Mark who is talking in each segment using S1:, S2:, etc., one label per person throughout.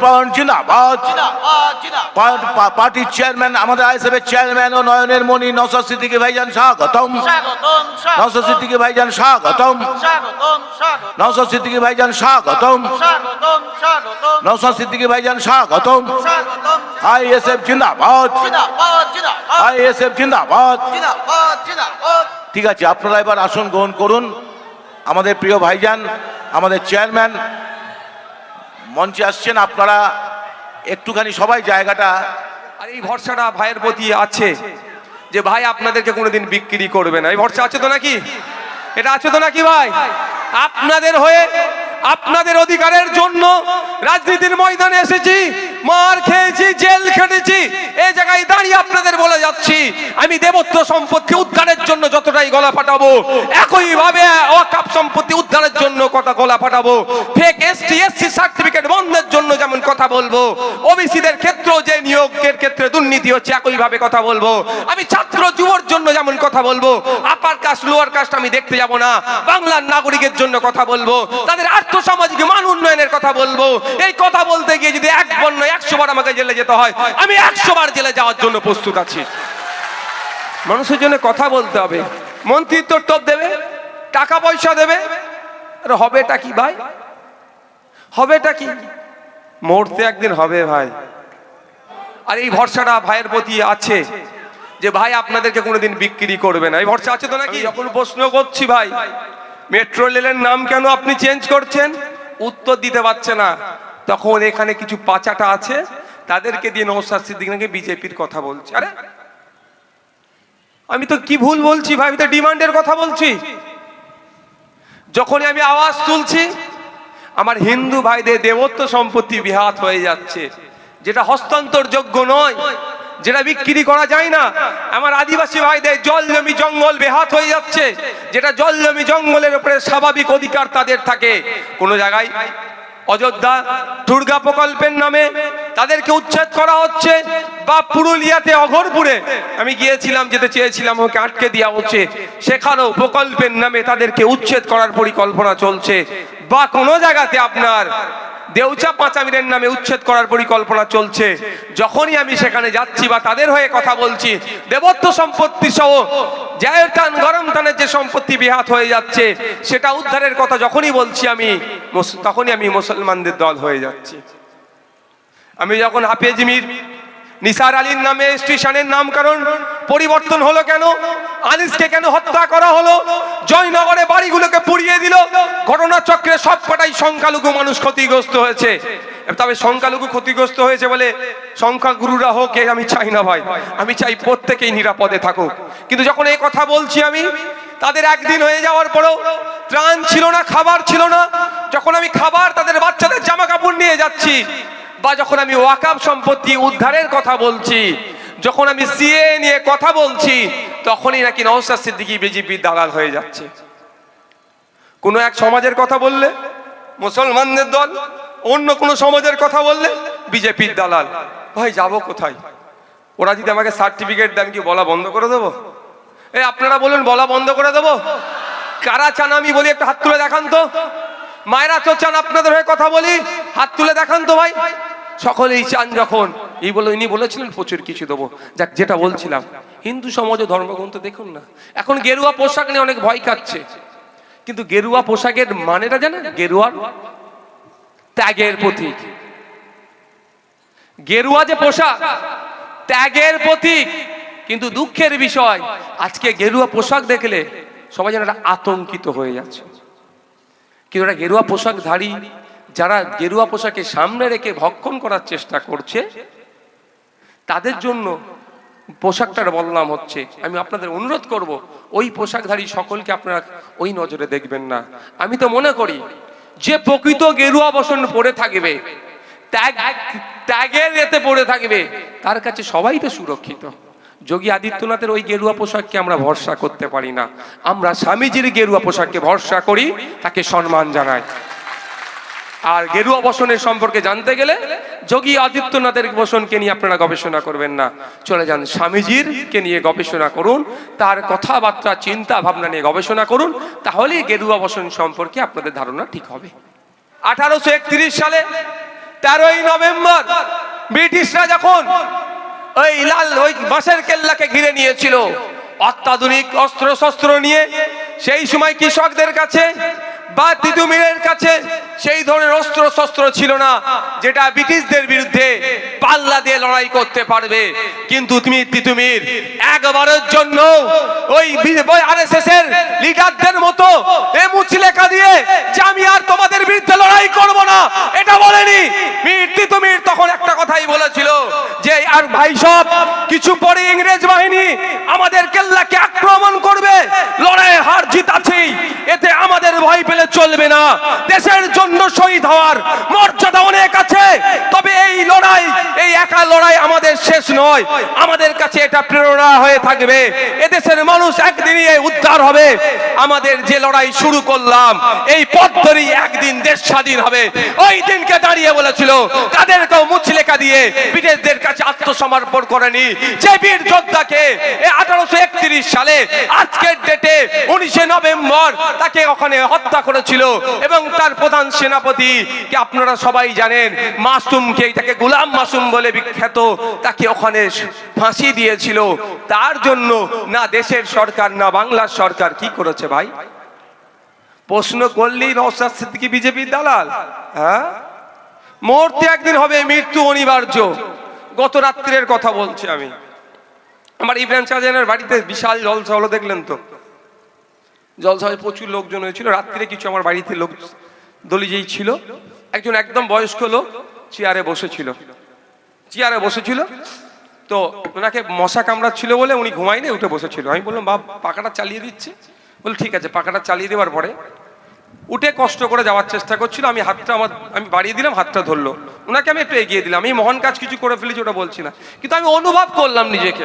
S1: Front জিন্দাবাদ। পার্টির chairman আমাদের আইএসএফের চেয়ারম্যান ও নয়নের মণি নসর সিদ্দিকি ভাইজান স্বাগতম। নসর সিদ্দিকি ভাইজান স্বাগতম। নসর সিদ্দিকি ভাইজান স্বাগতম। নসর সিদ্দিকি ভাইজান স্বাগতম। আইএসএফ জিন্দাবাদ। আইএসএফ জিন্দাবাদ। ঠিক আছে আপনারা এবার আসন গ্রহণ করুন। আমাদের প্রিয় ভাইজান আমাদের চেয়ারম্যান মঞ্চে আসছেন আপনারা, একটুখানি সবাই জায়গাটা
S2: আর এই ভরসাটা ভাইয়ের প্রতি আছে যে ভাই আপনাদেরকে কোনোদিন বিক্রি করবে না। এই ভরসা আছে তো নাকি? এটা আছে তো নাকি ভাই? আপনাদের হয়ে আপনাদের অধিকারের জন্য রাজনীতির ময়দানে এসেছি। মার খেয়েছি, জেল খেটেছি এই জায়গায় দাঁড়িয়ে আপনাদের বলে যাচ্ছি, আমি দেবত্ব সম্পত্তি উদ্ধারের জন্য যতটাই গলা ফাটাবো, একইভাবে অকাপ সম্পত্তি উদ্ধারের জন্য কথা গলা ফাটাবো ফেক এসটি এসসি সার্টিফিকেট বন্ধের জন্য যেমন কথা বলব, ওবিসিদের ক্ষেত্রেও যে নিয়োগের ক্ষেত্রে দুর্নীতি হচ্ছে, একইভাবে কথা বলব, আমি ছাত্র যুবর জন্য যেমন কথা বলব আপার কাস্ট লোয়ার কাস্ট আমি দেখতে যাব না, বাংলার নাগরিকের জন্য কথা বলব, তাদের আর্থসামাজিক মান উন্নয়নের কথা বলব, এই কথা বলতে গিয়ে যদি এক বন্য একশো বার আমাকে জেলে যেতে হয়। আমি একশো বার জেলে যাওয়ার জন্য প্রস্তুত আছি। মানুষের জন্য কথা বলতে হবে। মন্ত্রী মন্ত্রিত্ব টপ দেবে, টাকা পয়সা দেবে। হবেটা কি ভাই? হবেটা কি? মরতে একদিন হবে ভাই। আর এই ভরসাটা ভাইয়ের প্রতি আছে যে ভাই আপনাদেরকে কোনোদিন বিক্রি করবে না। এই ভরসা আছে তো নাকি? যখন প্রশ্ন করছি ভাই, মেট্রো রেলের নাম কেন আপনি চেঞ্জ করছেন? উত্তর দিতে পারছে না। তখন এখানে কিছু পাচাটা আছে, তাদেরকে দিয়ে নৌসাদ সিদ্দিক বিজেপির কথা বলছে। আরে, আমি তো কি ভুল বলছি ভাই? আমি তো ডিমান্ডের কথা বলছি। যখনই আমি আওয়াজ তুলছি, আমার হিন্দু ভাইদের দেবত্ব সম্পত্তি বিহাত হয়ে যাচ্ছে। যেটা হস্তান্তরযোগ্য নয়, যেটা বিক্রি করা যায় না। আমার আদিবাসী ভাইদের জল জমি জঙ্গল বেহাত হয়ে যাচ্ছে। যেটা জল জমি জঙ্গলের উপরে স্বাভাবিক অধিকার তাদের থাকে। কোনো জায়গায় অযোধ্যা দুর্গা প্রকল্পের নামে তাদেরকে উচ্ছেদ করা হচ্ছে বা পুরুলিয়াতে অঘরপুরে। আমি গিয়েছিলাম, যেতে চেয়েছিলাম, ওকে আটকে দেওয়া হচ্ছে। সেখানেও প্রকল্পের নামে তাদেরকে উচ্ছেদ করার পরিকল্পনা চলছে। বা কোনো জায়গাতে আপনার দেউচা পাঁচামিরের নামে উচ্ছেদ করার পরিকল্পনা চলছে। যখনই আমি সেখানে যাচ্ছি বা তাদের হয়ে কথা বলছি, দেবত্ব সম্পত্তি সহ জায়ের টান, গরম টানের যে সম্পত্তি বিহাত হয়ে যাচ্ছে, সেটা উদ্ধারের কথা যখনই বলছি আমি তখনই আমি মুসলমানদের দল হয়ে যাচ্ছি। আমি যখন হাফেজ মির নিসার আলীর নামে স্টেশনের নামকরণ পরিবর্তন হলো কেন? আনিসকে কেন হত্যা করা হলো? জয়নগরে বাড়িগুলোকে পুড়িয়ে দিল? ঘটনাচক্রে সবকটাই সংখ্যালঘু মানুষ ক্ষতিগ্রস্ত হয়েছে। তবে সংখ্যালঘু ক্ষতিগ্রস্ত হয়েছে বলে সংখ্যাগুরুরা হোক আমি চাই না ভাই। আমি চাই প্রত্যেকেই নিরাপদে থাকুক। কিন্তু যখন এই কথা বলছি আমি, তাদের একদিন হয়ে যাওয়ার পরও ত্রাণ ছিল না, খাবার ছিল না। যখন আমি খাবার, তাদের বাচ্চাদের জামা কাপড় নিয়ে যাচ্ছি। বা যখন আমি ওয়াকাব সম্পত্তি উদ্ধারের কথা বলছি, যখন আমি সিএ নিয়ে কথা বলছি, তখনই নাকি নওসাদ সিদ্দিকী বিজেপির দালাল হয়ে যাচ্ছে। কোনো এক সমাজের কথা বললে, মুসলমানদের দল, অন্য কোনো সমাজের কথা বললে, বিজেপির দালাল। ভাই, যাব কোথায়? ওরা যদি আমাকে সার্টিফিকেট দেন কি বলা বন্ধ করে দেবো? এই, আপনারা বলুন, বলা বন্ধ করে দেবো? কারা চান আমি বলি, একটা হাত তুলে দেখান তো। মায়েরা চান আপনাদের হয়ে কথা বলি, হাত তুলে দেখান তো ভাই। সকলেই চান যখন। এই বলে, ইনি বলেছিলেন, প্রচুর কিছু দেবো। যাক, যেটা বলছিলাম। হিন্দু সমাজ ধর্মগ্রন্থ দেখুন না। এখন গেরুয়া পোশাক নিয়ে অনেক ভয় খাচ্ছে। কিন্তু গেরুয়া পোশাকের মানেটা জানেন? গেরুয়ার ত্যাগের প্রতীক। গেরুয়া যে পোশাক, ত্যাগের প্রতীক, কিন্তু দুঃখের বিষয়, আজকে গেরুয়া পোশাক দেখলে সবাই যেন আতঙ্কিত হয়ে যাচ্ছে। কিন্তু ওরা গেরুয়া পোশাকধারী যারা গেরুয়া পোশাকে সামনে রেখে ভক্ষণ করার চেষ্টা করছে, তাদের জন্য পোশাকটার বদনাম হচ্ছে। আমি আপনাদের অনুরোধ করব, ওই পোশাকধারী সকলকে আপনারা ওই নজরে দেখবেন না। আমি তো মনে করি, যে প্রকৃত গেরুয়া বসন পড়ে থাকবে, ত্যাগ, ত্যাগের এতে পড়ে থাকবে, তার কাছে সবাই তো সুরক্ষিত। যোগী আদিত্যনাথের ওই গেরুয়া পোশাককে আমরা ভরসা করতে পারি না। আমরা স্বামীজির গেরুয়া পোশাককে ভরসা করি, তাকে সম্মান জানাই। আর গেরুয়া বসনের সম্পর্কে জানতে গেলে যোগী আদিত্যনাথের বসনকে নিয়ে আপনারা গবেষণা করবেন না। চলে যান স্বামীজির কে নিয়ে গবেষণা করুন, তার কথাবার্তা, চিন্তা, ভাবনা নিয়ে গবেষণা করুন, তাহলেই গেরুয়া বসন সম্পর্কে আপনাদের ধারণা ঠিক হবে। আঠারোশো একত্রিশ সালে তেরোই নভেম্বর ব্রিটিশরা যখন ওই লাল, ওই বাঁশের কেল্লাকে ঘিরে নিয়েছিল, অত্যাধুনিক অস্ত্র শস্ত্র নিয়ে, সেই সময় কৃষকদের কাছে বা তিতুমিরের কাছে সেই ধরনের অস্ত্র শস্ত্র ছিল না, যেটা ব্রিটিশদের বিরুদ্ধে পাল্লা দিয়ে লড়াই করতে পারবে। কিন্তু তুমি তিতুমির একবারের জন্য ওই আরএসএস এর লিডারদের মতো এ মুচলেখা দিয়ে যে আমি আর তোমাদের বিরুদ্ধে লড়াই করব না, এটা বলেনি। মীর তিতুমির তখন একটা কথাই বলেছিল যে, আর ভাই সব, কিছু পরে ইংরেজ বাহিনী আমাদের কেল্লাকে আক্রমণ করবে। লড়াই হার জিত আছেই এতে আমাদের পেলে চলবে না। দেশের জন্য শহীদ হওয়ার মর্যাদা অনেক আছে তবে এই লড়াই এই একা লড়াই আমাদের শেষ নয়। আমাদের কাছে এটা প্রেরণা হয়ে থাকবে। এদেশের মানুষ একদিনই উদ্ধার হবে। আমাদের যে লড়াই শুরু করলাম, এই পথ ধরেই একদিন দেশ স্বাধীন হবে। ওই দিনকে দাঁড়িয়ে বলেছিল তাদেরকেও মুচলেখা দিয়ে ব্রিটিশদের কাছে আত্মসমর্পণ করেনি। যে বীর যোদ্ধাকে আঠারোশো একত্রিশ সালে, আজকের ডেটে উনিশে নভেম্বর, তাকে ওখানে হত্যা করেছিল। এবং তার প্রধান সেনাপতি আপনারা সবাই জানেন মাসুমকে তাকে গোলাম মাসুম বলে বিখ্যাত তাকে ওখানে ফাঁসি দিয়েছিল। তার জন্য না দেশের সরকার, না বাংলার সরকার কি করেছে ভাই? প্রশ্ন করলি নওসাদ সিদ্দিকি বিজেপির দালাল হ্যাঁ? মরতে একদিন হবে মৃত্যু অনিবার্য গত রাত্রের কথা বলছি আমি। আমার ইব্রাহিম শাহজাহানের বাড়িতে বিশাল জলসা হলো, দেখলেন তো? জলসায় প্রচুর লোকজন হয়েছিল রাত্রিরে কিছু আমার বাড়িতে লোক দলি যেই ছিল। একজন একদম বয়স্ক লোক, চেয়ারে বসেছিল। চেয়ারে বসেছিল। তো ওনাকে মশা কামড়াচ্ছিল বলে উনি ঘুমাইনি উঠে বসেছিল। আমি বললাম, বাপ, পাখাটা চালিয়ে দিচ্ছে। বল ঠিক আছে, পাখাটা চালিয়ে দেওয়ার পরে। উঠে কষ্ট করে যাওয়ার চেষ্টা করছিল। আমি হাতটা আমার, আমি বাড়িয়ে দিলাম, হাতটা ধরলো। ওনাকে আমি একটু এগিয়ে দিলাম। আমি মহান কাজ কিছু করে ফেলেছি, ওটা বলছি না। কিন্তু আমি অনুভব করলাম নিজেকে।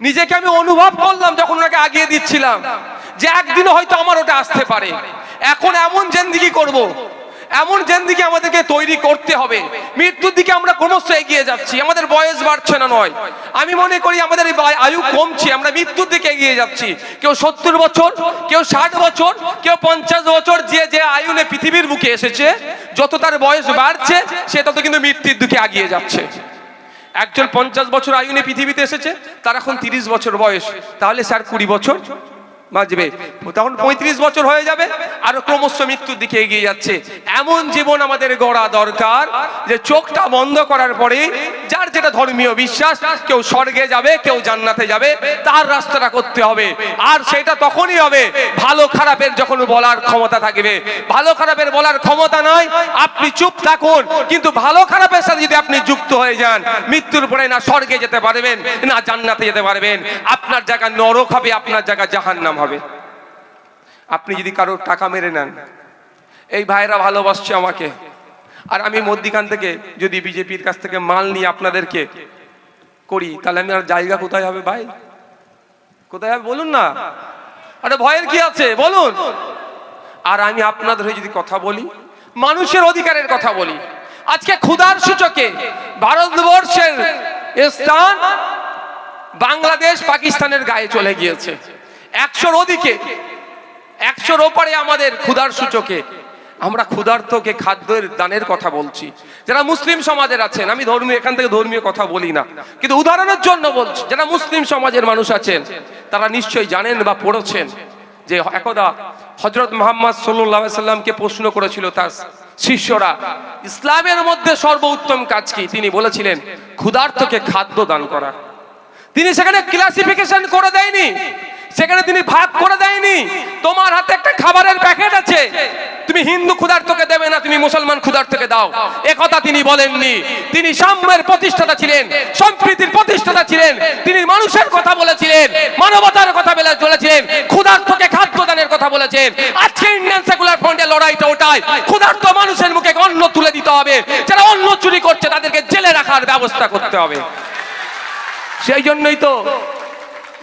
S2: নিজেকে আমি অনুভব করলাম যখন ওনাকে আগিয়ে দিচ্ছিলাম যে একদিন হয়তো আমার ওটা আসতে পারে। এখন এমন জেন্দিগি করব। এমন জেন্দিগি আমাদেরকে তৈরি করতে হবে। মৃত্যুর দিকে আমরা ক্রমশ এগিয়ে যাচ্ছি, আমাদের বয়স বাড়ছে না নয়। আমি মনে করি আমাদের আয়ু কমছে, আমরা মৃত্যুর দিকে এগিয়ে যাচ্ছি। কেউ সত্তর বছর, কেউ ষাট বছর, কেউ পঞ্চাশ বছর, যে যে আয়ুনে পৃথিবীর বুকে এসেছে, যত তার বয়স বাড়ছে, সে তত কিন্তু মৃত্যুর দিকে এগিয়ে যাচ্ছে। একজন পঞ্চাশ বছর আয়ুনে পৃথিবীতে এসেছে, তার এখন তিরিশ বছর বয়স। তাহলে স্যার কুড়ি বছর? বাঁচবে তখন পঁয়ত্রিশ বছর হয়ে যাবে আর ক্রমশ মৃত্যুর দিকে এগিয়ে যাচ্ছে। এমন জীবন আমাদের গড়া দরকার যে চোখটা বন্ধ করার পরে যার যেটা ধর্মীয় বিশ্বাস, কেউ স্বর্গে যাবে, কেউ জান্নাতে যাবে, তার রাস্তাটা করতে হবে। আর সেটা তখনই হবে, ভালো খারাপের যখন বলার ক্ষমতা থাকবে। ভালো খারাপের বলার ক্ষমতা নয়, আপনি চুপ থাকুন। কিন্তু ভালো খারাপের সাথে যদি আপনি যুক্ত হয়ে যান, মৃত্যুর পরে না স্বর্গে যেতে পারবেন, না জান্নাতে যেতে পারবেন। আপনার জায়গা নরক হবে, আপনার জায়গা জাহান্নাম হবে। আপনি যদি কারোর টাকা মেরে নেন, এই ভাইরা ভালোবাসছে আমাকে। আর আমি মধ্যিখান থেকে যদি বিজেপির কাছ থেকে মাল নিয়ে আপনাদেরকে করি, তাহলে আমি আর জায়গা কোথায় হবে ভাই? কোথায় হবে বলুন না। আরে ভয়ের কি আছে? বলুন। আর আমি আপনাদের হয়ে যদি কথা বলি, মানুষের অধিকারের কথা বলি, আজকে ক্ষুধার সূচকে ভারতবর্ষের স্থান বাংলাদেশ পাকিস্তানের গায়ে চলে গিয়েছে। একশোর ওদিকে, একশোর ওপারে আমাদের ক্ষুধার সূচকে। আমরা ক্ষুধার্তকে খাদ্যের দানের কথা বলছি। যারা মুসলিম সমাজের আছেন, আমি ধর্মীয় এখান থেকে ধর্মীয় কথা বলি না। কিন্তু উদাহরণের জন্য বলছি, যারা মুসলিম সমাজের মানুষ আছেন, তারা নিশ্চয়ই জানেন বা পড়েছেন যে একদা হজরত মোহাম্মদ সাল্লাহ সাল্লামকে প্রশ্ন করেছিল তার শিষ্যরা, ইসলামের মধ্যে সর্বোত্তম কাজ কি? তিনি বলেছিলেন, ক্ষুধার্তকে খাদ্য দান করা। তিনি সেখানে ক্লাসিফিকেশন করে দেয়নি। সেখানে তিনি ভাগ করে দেয়নি। তোমার হাতে একটা খাবারের প্যাকেট আছে। তুমি হিন্দু ক্ষুধার্তকে দেবে না, তুমি মুসলমান ক্ষুধার্তকে দাও। একথা তিনি বলেননি। তিনি সাম্যের প্রতিষ্ঠাতা ছিলেন, সম্প্রীতির প্রতিষ্ঠাতা ছিলেন। তিনি মানুষের কথা বলেছিলেন, মানবতার কথা বলে চলেছিলেন, ক্ষুধার্তকে খাদ্য দানের কথা বলেছেন। আজকে ইন্ডিয়ান সেকুলার ফ্রন্টের লড়াইটা ওটাই। ক্ষুধার্ত মানুষের মুখে অন্ন তুলে দিতে হবে। যারা অন্ন চুরি করছে, তাদেরকে জেলে রাখার ব্যবস্থা করতে হবে। সেই জন্যই তো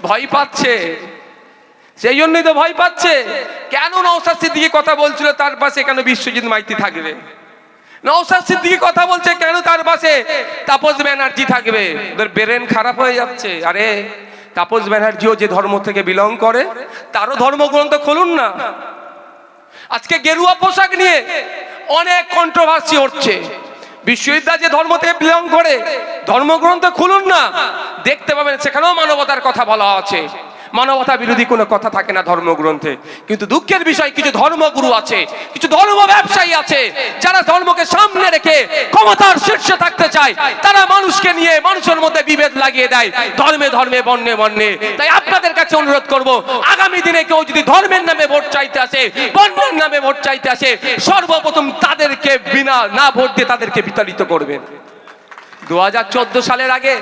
S2: ভয় পাচ্ছে। সেই জন্যই তো ভয় পাচ্ছে। কেন নৌসাদ সিদ্দিকি কথা বলছিল তার পাশে কেন বিশ্বজিৎ মাইতি থাকবে? নৌসাদ সিদ্দিকি কথা বলছে কেন তার পাশে? তাপস ব্যানার্জি থাকবে। ওদের ব্রেন খারাপ হয়ে যাচ্ছে। আরে, তাপস ব্যানার্জিও যে ধর্ম থেকে বিলং করে, তারও ধর্মগ্রন্থ খুলুন না। আজকে গেরুয়া পোশাক নিয়ে অনেক কন্ট্রোভার্সি হচ্ছে। বিশ্ববিদ্যালয় যে ধর্ম থেকে বিলং করে, ধর্মগ্রন্থ খুলুন না। দেখতে পাবেন সেখানেও মানবতার কথা বলা আছে। মানবতা বিরোধী কোনো কথা থাকে না ধর্মগ্রন্থে। কিন্তু দুঃখের বিষয়, কিছু ধর্মগুরু আছে, কিছু ধর্ম ব্যবসায়ী আছে, যারা ধর্মকে সামনে রেখে ক্ষমতার শীর্ষে থাকতে চায়। তারা মানুষকে নিয়ে মানুষের মধ্যে বিভেদ লাগিয়ে দেয়। ধর্মে ধর্মে, বর্ণে বর্ণে। তাই আপনাদের কাছে অনুরোধ করব, আগামী দিনে কেউ যদি ধর্মের নামে ভোট চাইতে আসে, বর্ণের নামে ভোট চাইতে আসে, সর্বপ্রথম তাদেরকে বিনা, না ভোট দিয়ে তাদেরকে বিতাড়িত করবেন। দু হাজার চোদ্দ সালের আগে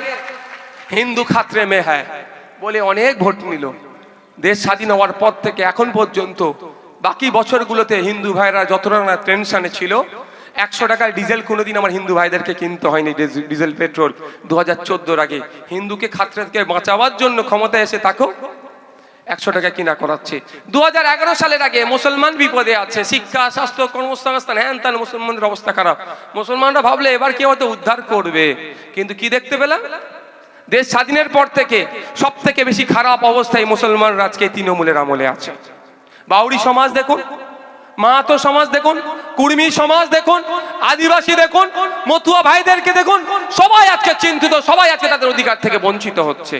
S2: হিন্দু খাত্রে মে হ্যায় বলে অনেক ভোট নিল। দেশ স্বাধীন হওয়ার পর থেকে এখন পর্যন্ত বাকি বছরগুলোতে হিন্দু ভাইরা যতটা না টেনশনে ছিল, একশো টাকার ডিজেল কোনোদিন আমার হিন্দু ভাইদেরকে কিনতে হয়নি ডিজেল, পেট্রোল। দু হাজার চোদ্দোর আগে হিন্দুকে খাত্রে বাঁচাবার জন্য ক্ষমতায় এসে তাকেও একশো টাকা কিনা করাচ্ছে। দু হাজার এগারো সালের আগে মুসলমান বিপদে আছে, শিক্ষা, স্বাস্থ্য, কর্মসংস্থান, হ্যান ত্যান, মুসলমানদের অবস্থা খারাপ। মুসলমানরা ভাবলে এবার কেউ হয়তো উদ্ধার করবে। কিন্তু কি দেখতে পেলাম? দেশ স্বাধীনের পর থেকে সব থেকে বেশি খারাপ অবস্থায় মুসলমান রাজকে তৃণমূলের আমলে আছে। বাউরি সমাজ দেখুন, মাহাতো সমাজ দেখুন কুর্মি সমাজ দেখুন, আদিবাসী দেখুন মতুয়া ভাইদেরকে দেখুন, সবাই আজকে চিন্তিত, সবাই আজকে তাদের অধিকার থেকে বঞ্চিত হচ্ছে।